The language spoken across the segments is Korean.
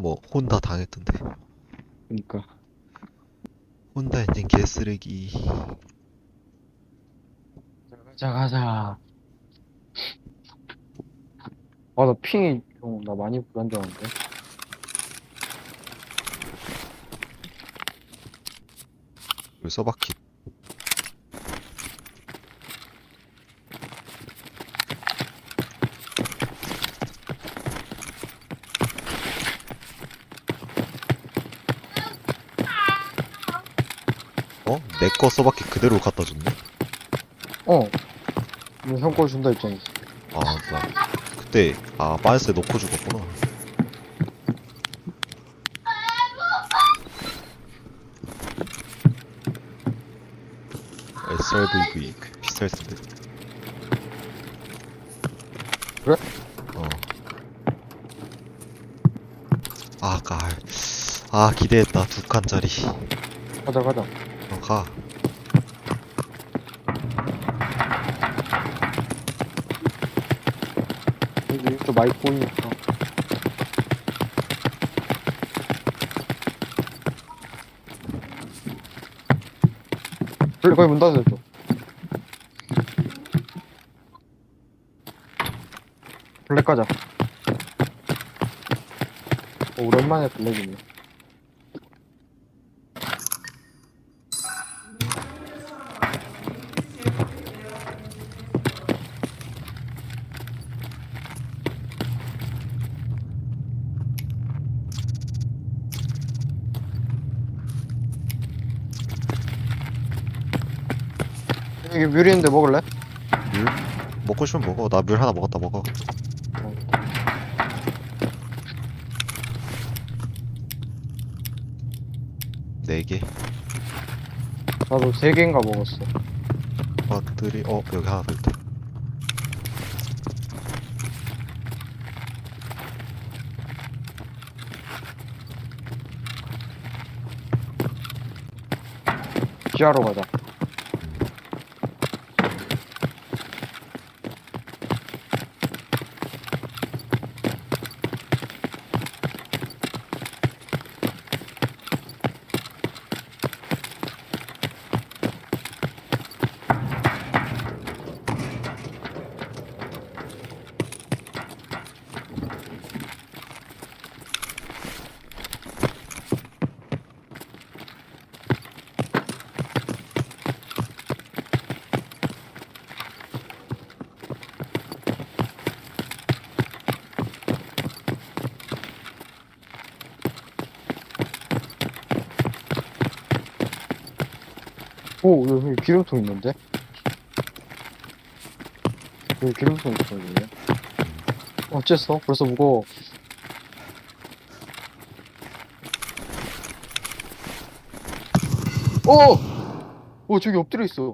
뭐 혼다 당했던데. 그니까 혼다 엔진 개쓰레기. 가자 가자 아나 핑이 형나 많이 불안정한데 왜 써박히? 어? 내 거 써박히 그대로 갖다 줬네? 어 이거 형거 준다 입장이지 아, 나 그때 아 빠졌을 때 놓고 죽었구나. SRVV 그 비쌀 텐데. 그래? 어. 아, 아까 아 기대했다 두 칸짜리. 가자 가자 어, 가. 여기 또 많이 보이니까. 원래 거의 문 닫아줘 블랙 가자. 어, 오랜만에 블랙이네 여기 뮤리 있는데 먹을래? 물? 먹고 싶으면 먹어. 나 물 하나 먹었다 먹어. 어. 네 개. 나도 세 개인가 먹었어 배터리 어 여기 하나 더 있다. 지하로 가자 오 여기 기름통 있는데? 여기 기름통 있어 여기 어째서? 벌써 무거워 오! 오 저기 엎드려 있어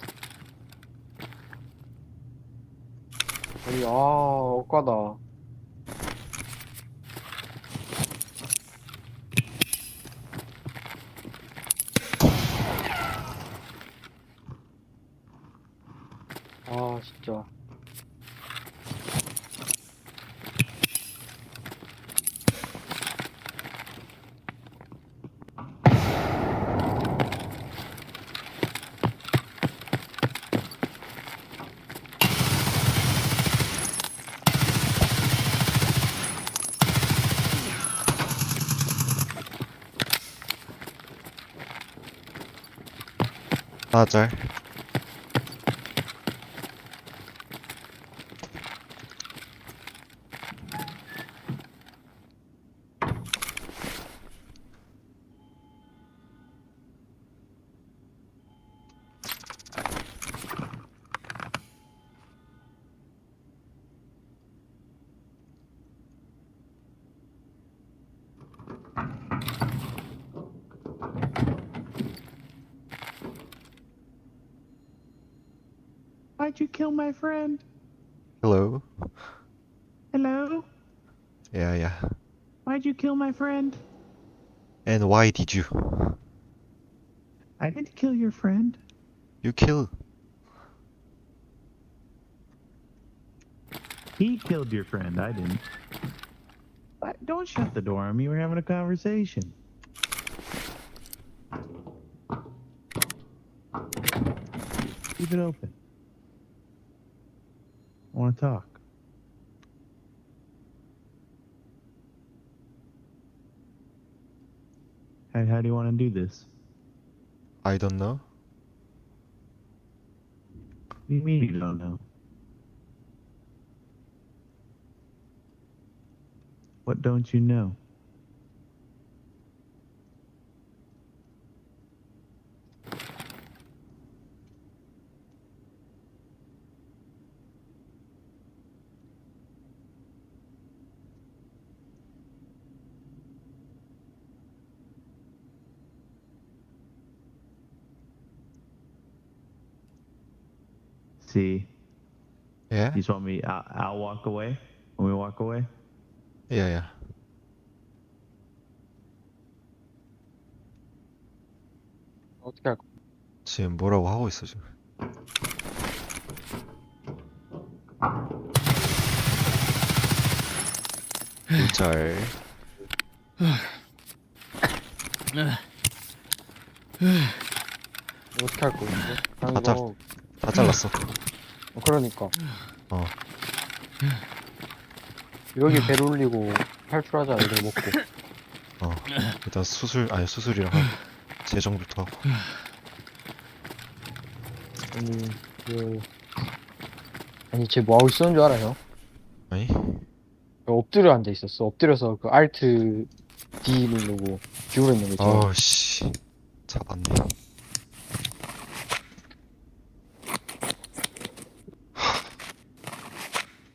아니 아 억까다 4절 Why'd you kill my friend? Hello. Hello? Yeah, yeah. Why'd you kill my friend? And why did you? I didn't kill your friend. You kill. He killed your friend. I didn't. What? Don't shut the door on me. We're having a conversation. Keep it open. Want to talk. How, how do you want to do this? I don't know. What do you mean you don't know? What don't you know? See, Yeah? you just want me. I'll, I'll walk away when we walk away. Yeah, yeah. 어떻게 할 거야? 지금 뭐라고 하고 있어, 지금. 잘. 어떻게 할 거야? 이제? 그냥 가자. 이거 다 잘랐어. 어, 그러니까 어. 여기 배 올리고 탈출하자 이걸 먹고 어. 일단 수술, 아니, 수술이랑 하고. 재정부터 하고. 아니 그 아니 쟤 뭐하고 있었는 줄 알아요? 아니? 엎드려 앉아 있었어 엎드려서 그 알트 D 누르고 기울어 있는 거 있잖아 어우, 씨. 잡았네.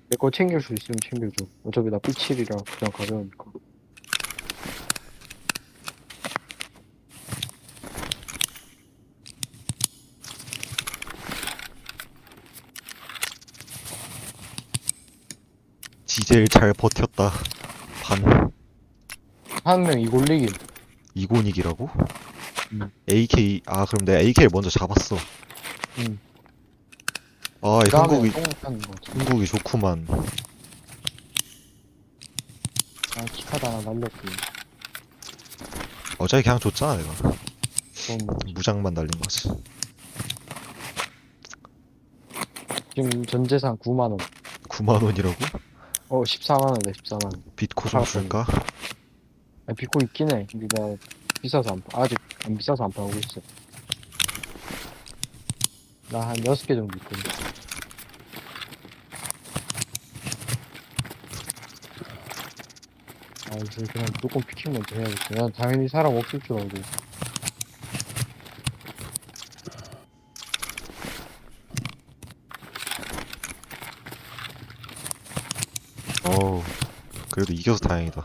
내 거 챙길 수 있으면 챙겨줘 어차피 나 P7이라 그냥 가벼우니까 지젤 잘 버텼다. 반. 한 명 이골리기 이곤익이라고? 음. AK, 아, 그럼 내가 AK를 먼저 잡았어. 음. 아, 이 그다음에 한국이, 똥거 한국이 좋구만. 아 키카드 하나 날렸고 어차피 그냥 줬잖아, 내가. 그건 뭐 무장만 날린 거지. 지금 전 재산 9만원 9만 원이라고? 어 14만원이다 14만원 비트코 좀 팔았더니. 줄까? 아 비코 있긴 해 근데 내가 비싸서 안 파, 아직 안 비싸서 안 파고 있어 나한 6개 정도 있거든. 아 이제 그냥 무조건 피킹 먼저 해야겠다 난 당연히 사람 없을 줄 알고. 어우, 그래도 이겨서 다행이다.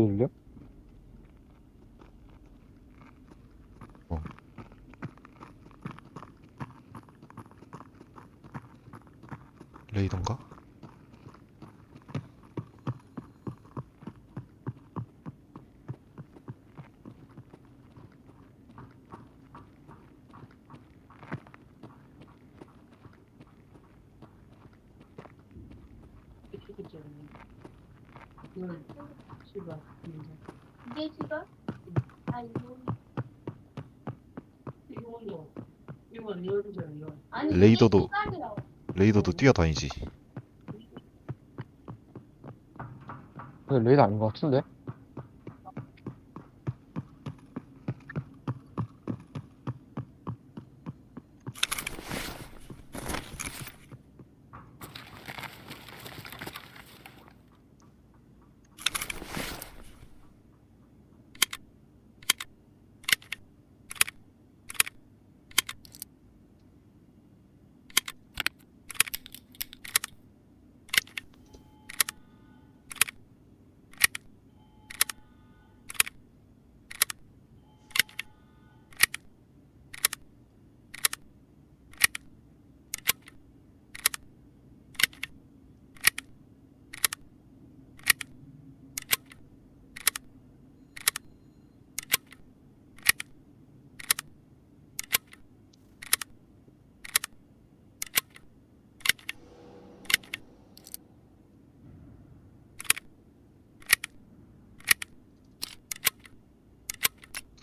또 들려? 레이던가? 이게 지금? 아니 레이더도- 이게. 레이더도 뛰어다니지. 근데 레이드 아닌 것 같은데?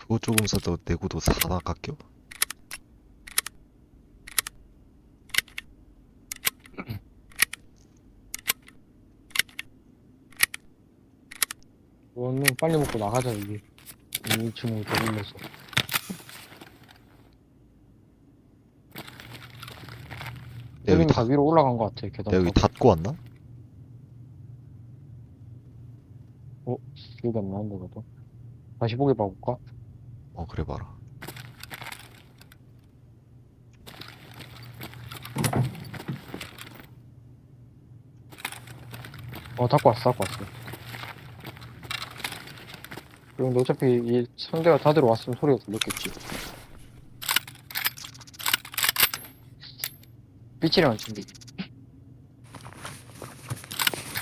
그거 조금 써도 내구도 4나 깎여? 이거는 빨리 먹고 나가자 여기 2층으로 더블려서 내가 여기 다 다, 위로 올라간 것 같아 계단 내가 여기 타고. 닫고 왔나? 기억이 안 나는데 그래도 다시 보기 봐볼까? 어 그래 봐라. 어 닫고 왔어 닫고 왔어. 그럼 어차피 이 상대가 다 들어왔으면 소리가 들렸겠지. 삐치랑 챙기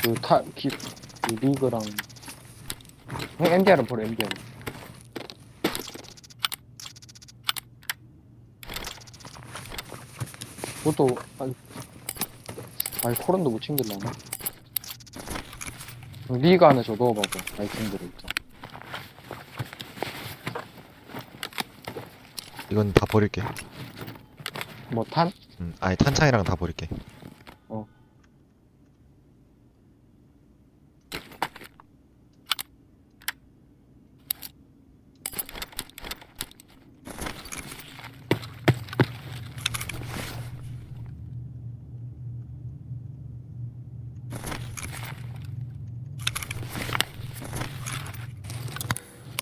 그타 기, 그 리그랑. 형 MDR은 버려 MDR 그것도 아니 아니 코런도 못 챙길라나? 리그 안에 저 넣어봐봐 아이템들을 일단 이건 다 버릴게 뭐 탄? 음, 아니 탄창이랑 다 버릴게 어.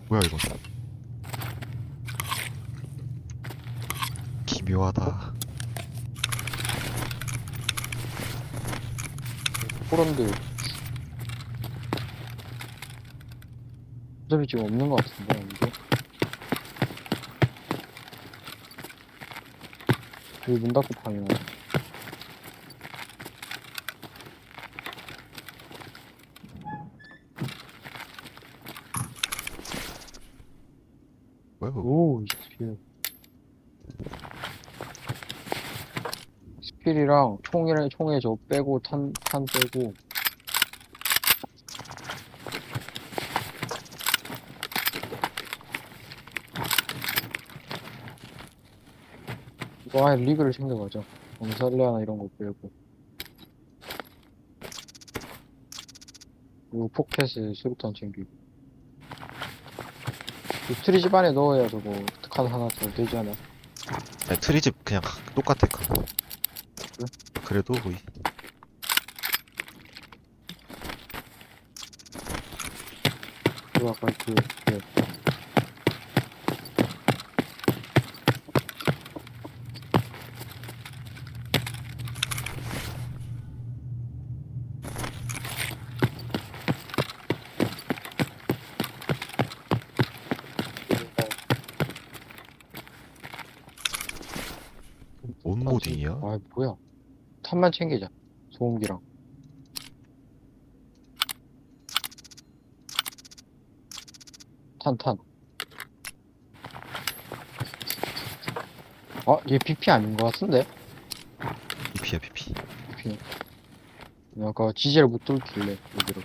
뭐야 이건 기묘하다. 코런들 어차피 지금 없는 것 같은데 이게? 여기 문 닫고 뭐야 이거 오 스필 스필이랑 총이랑 총에 저 빼고 탄 탄 빼고. 이거 아예 리그를 챙겨가자. 검살레아나 이런 거 빼고. 그리고 포켓에 수류탄 챙기고. 그 트리 집 안에 넣어야 저거 칸 하나 더 되지 않아? 아니 트리집 그냥 가- 똑같아 그 그래도 거의 그 아까 그, 그뭔 모딩이야? 아 뭐야 탄만 챙기자 소음기랑 탄탄 아, 얘 BP 아닌 것 같은데? BP야 BP BP. 아까 지젤 못 뚫길래, 여기로.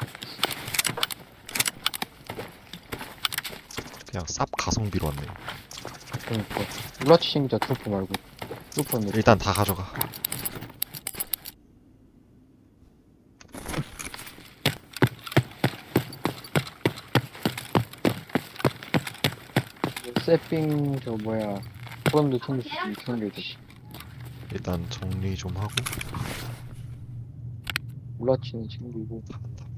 그냥 쌉 가성비로 왔네 그러니까. 울라치 챙기자, 트루프 말고. 트루프는 일단 다 가져가 세핑, 저 뭐야. 그런도 챙길 수 챙겨줘. 일단 정리 좀 하고 울라치는 챙기고. 다빼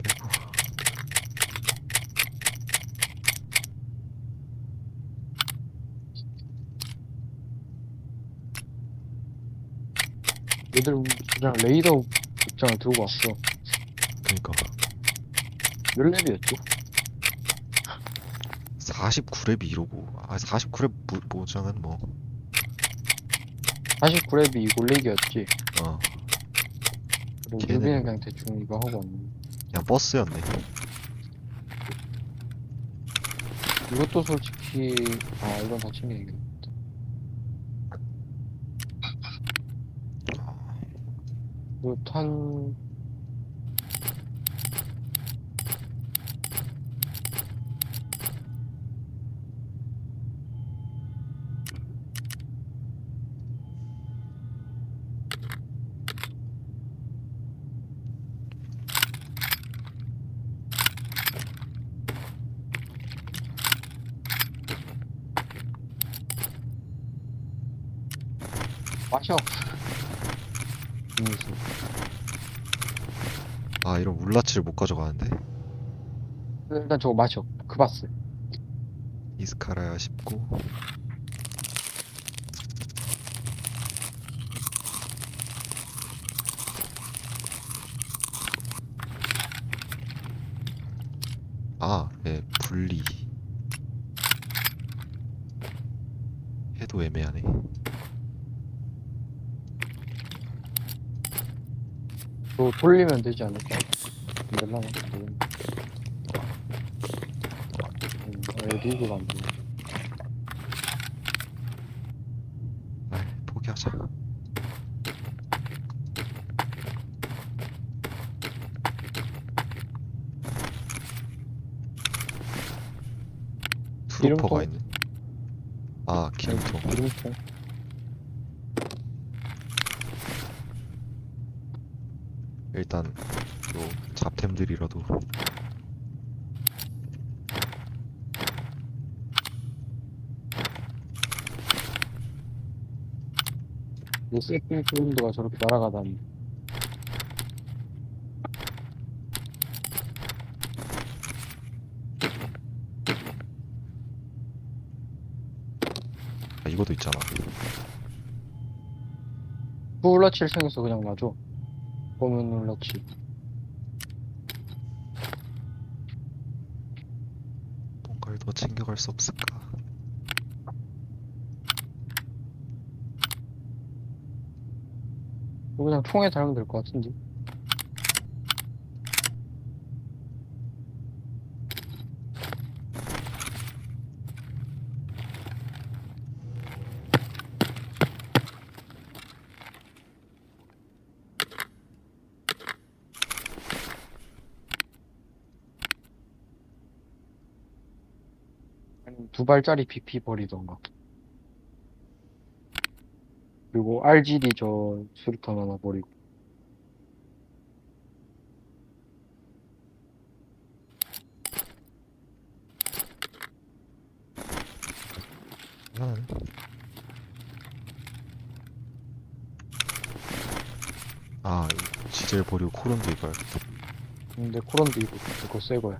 얘들 그냥 레이더 입장을 들고 왔어. 그니까 몇 렙이었지? 49렙이 이러고 아 49렙 모, 모장은 뭐 49렙이 이골렉이었지. 어, 그리고 걔는- 유비는 그냥 대충 이거 하고 왔네. 그냥 버스였네 이것도 솔직히 아 이건 다 챙겨야겠다. 물탄. 마셔. 음료수. 아 이런 울라치를 못 가져가는데 일단 저거 마셔. 크바스. 이스카라야 싶고 아, 예, 분리 해도 애매하네 그거 돌리면 되지 않을까? 안 되려나? 음, 왜 리그가 안. 아 포기하자 트루퍼가 기름통? 있네 아 기름통 기름통. 일단 요 잡템들이라도 이 세핑 프론드가 저렇게 날아가다니. 아 이것도 있잖아 훌러치를 생겨서 그냥 놔줘. 보면 훌러치. 뭔가를 더 챙겨갈 수 없을까 그거 그냥 총에 달면 될 것 같은데. 아니면 두 발짜리 BP 버리던가. 그리고 RGD 저 수류탄 하나 버리고. 음. 아이 지젤 버리고 코론도 입어야겠다 근데 코런도 이거 이거 새 거야.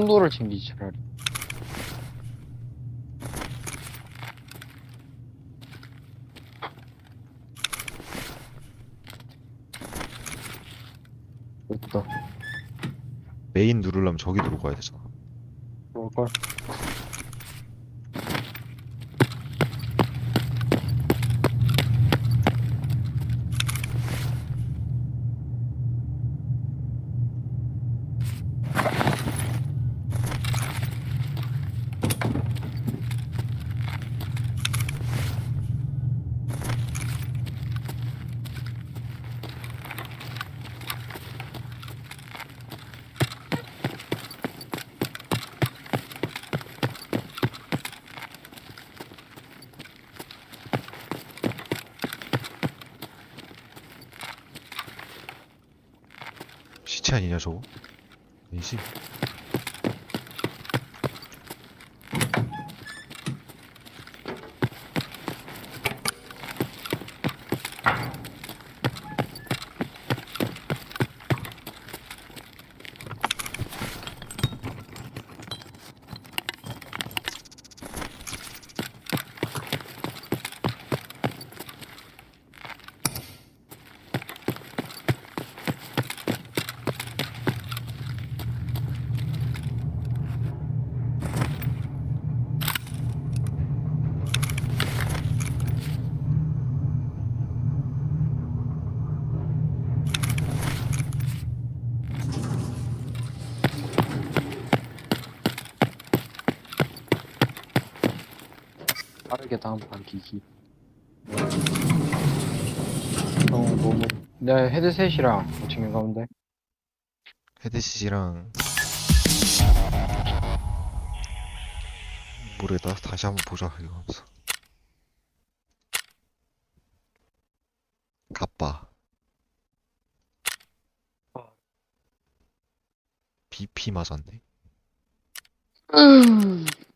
콘도를 챙기지 차라리. 됐다. 메인 누르려면 저기 누르고 가야 되잖아 그럴걸? 시체 아 빠르게 다음 판 기기. 어, 너무. 내 헤드셋이랑 챙겨 가면 돼. 헤드셋이랑 모르겠다 다시 한번 보자 이거 하면서 까빠. BP 맞았네. 음.